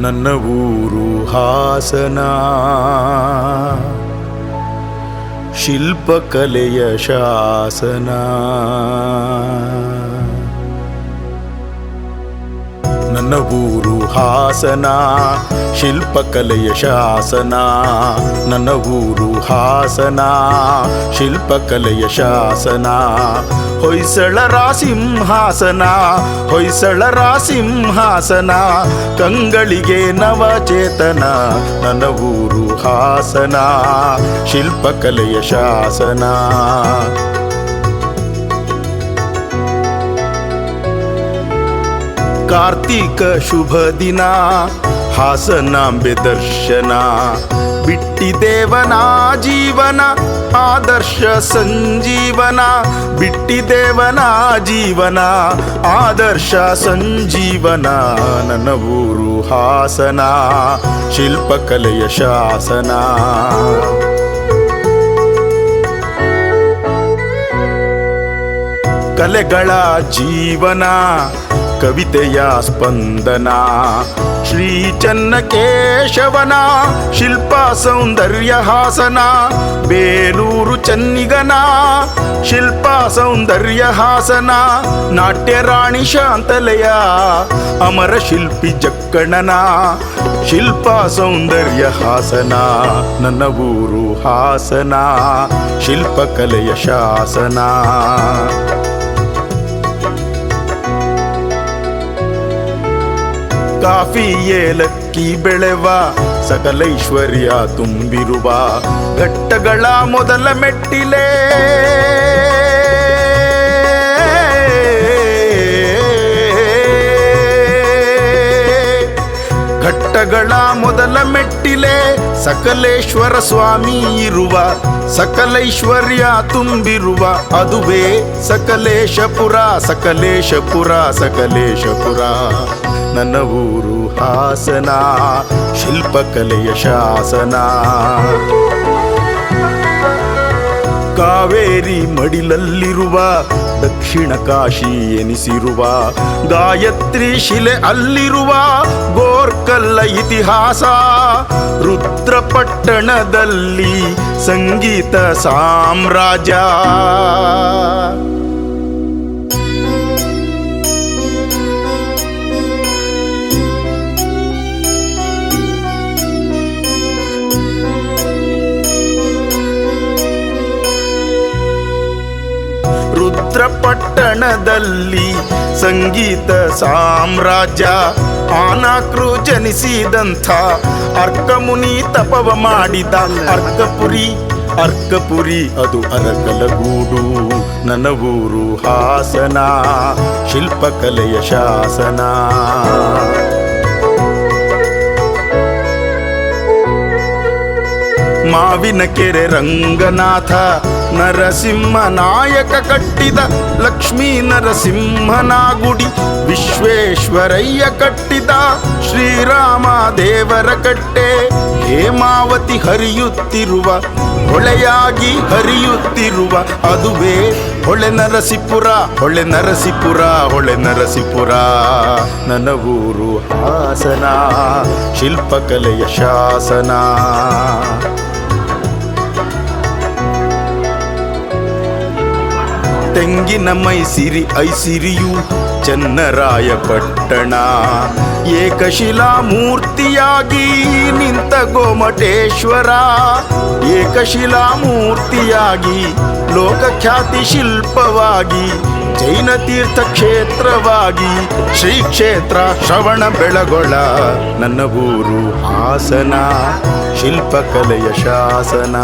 ನನ್ನ ಊರು ಹಾಸನ. ಶಿಲ್ಪಕಲೆಯ ಶಾಸನ. ನನ್ನ ಊರು ಹಾಸನ, ಶಿಲ್ಪಕಲೆಯ ಶಾಸನ. ನನ್ನ ಊರು ಹಾಸನ, ಶಿಲ್ಪಕಲೆಯ ಶಾಸನ. ಹೊಯ್ಸಳ ರಾಸಿಂಹಾಸನ ಹೊಯ್ಸಳ ರಾಸಿಂಹಾಸನ. ಕಂಗಳಿಗೆ ನವಚೇತನ ನನ್ನ ಊರು ಹಾಸನ, ಶಿಲ್ಪಕಲೆಯ ಶಾಸನ. ಕಾರ್ತೀಕ ಶುಭ ದಿನ. ಹಾಸನಾಂಬೆ ದರ್ಶನ. ಬಿಟ್ಟಿದೇವನ ಜೀವನ, ಆದರ್ಶ ಸಂಜೀವನ. ಬಿಟ್ಟಿದೇವನ ಜೀವನ, ಆದರ್ಶ ಸಂಜೀವನ. ನನ್ನ ಊರು ಹಾಸನ, ಶಿಲ್ಪಕಲೆಯ ಶಾಸನ. ಕಲೆಗಳ ಜೀವನ. ಕವಿತೆಯ ಸ್ಪಂದನ. ಶ್ರೀ ಚನ್ನಕೇಶವನ ಶಿಲ್ಪ ಸೌಂದರ್ಯ ಹಾಸನ. ಬೇಲೂರು ಚನ್ನಿಗನ ಶಿಲ್ಪ ಸೌಂದರ್ಯ ಹಾಸನ. ನಾಟ್ಯ ರಾಣಿ ಶಾಂತಲೆಯ, ಅಮರ ಶಿಲ್ಪಿ ಜಕ್ಕಣನ ಶಿಲ್ಪ ಸೌಂದರ್ಯ ಹಾಸನ. ನನ್ನ ಊರು ಹಾಸನ, ಶಿಲ್ಪಕಲೆಯ ಶಾಸನ. ಕಾಫಿ ಏಲಕ್ಕಿ ಬೆಳೆವ ಸಕಲೈಶ್ವರ್ಯ ತುಂಬಿರುವ ಘಟ್ಟಗಳ ಮೊದಲ ಮೆಟ್ಟಿಲೆ. ಸಕಲೇಶ್ವರ ಸ್ವಾಮಿ ಇರುವ ಸಕಲೈಶ್ವರ್ಯ ತುಂಬಿರುವ ಅದುವೇ ಸಕಲೇಶಪುರ ಸಕಲೇಶಪುರ ಸಕಲೇಶಪುರ. ನನ್ನ ಊರು ಹಾಸನ ಶಿಲ್ಪಕಲೆಯ ಶಾಸನ. ಕಾವೇರಿ ಮಡಿಲಲ್ಲಿರುವ ದಕ್ಷಿಣ ಕಾಶಿ ಎನಿಸಿರುವ ಗಾಯತ್ರಿ ಶಿಲೆ ಅಲ್ಲಿರುವ ಗೋರ್ಕಲ್ಲ ಇತಿಹಾಸ ರುದ್ರಪಟ್ಟಣದಲ್ಲಿ ಸಂಗೀತ ಸಾಮ್ರಾಜ್ಯ. ರುದ್ರಪಟ್ಟಣದಲ್ಲಿ ಸಂಗೀತ ಸಾಮ್ರಾಜ್ಯ ಆನಾಕ್ರು ಜನಿಸಿದಂಥ ಅರ್ಕಮುನಿ ತಪವ ಮಾಡಿದ ಅರ್ಕಪುರಿ. ಅರ್ಕಪುರಿ ಅದು ಅರಕಲಗೂಡು ಊರು ಹಾಸನ, ಶಿಲ್ಪಕಲೆಯ ಶಾಸನ. ಮಾವಿನ ಕೆರೆ ರಂಗನಾಥ, ನರಸಿಂಹ ನಾಯಕ ಕಟ್ಟಿದ ಲಕ್ಷ್ಮೀ ನರಸಿಂಹನಾಗುಡಿ, ವಿಶ್ವೇಶ್ವರಯ್ಯ ಕಟ್ಟಿದ ಶ್ರೀರಾಮ ದೇವರ ಕಟ್ಟೆ. ಹೇಮಾವತಿ ಹರಿಯುತ್ತಿರುವ, ಹೊಳೆಯಾಗಿ ಹರಿಯುತ್ತಿರುವ, ಅದುವೇ ಹೊಳೆ ನರಸಿಪುರ ಹೊಳೆ ನರಸಿಪುರ ಹೊಳೆ ನರಸಿಪುರ. ನನ್ನ ಊರು ಹಾಸನ, ಶಿಲ್ಪಕಲೆಯ ಶಾಸನ. ತೆಂಗಿನ ಮೈಸಿರಿ ಐಸಿರಿಯು ಚನ್ನರಾಯ ಪಟ್ಟಣ ಏಕಶಿಲಾ ಮೂರ್ತಿಯಾಗಿ ನಿಂತ ಗೋಮಟೇಶ್ವರ. ಏಕಶಿಲಾ ಮೂರ್ತಿಯಾಗಿ ಲೋಕಖ್ಯಾತಿ ಶಿಲ್ಪವಾಗಿ, ಜೈನ ತೀರ್ಥ ಕ್ಷೇತ್ರವಾಗಿ, ಶ್ರೀ ಕ್ಷೇತ್ರ ಶ್ರವಣ ಬೆಳಗೊಳ. ನನ್ನ ಊರು ಹಾಸನ, ಶಿಲ್ಪಕಲೆಯ ಶಾಸನ.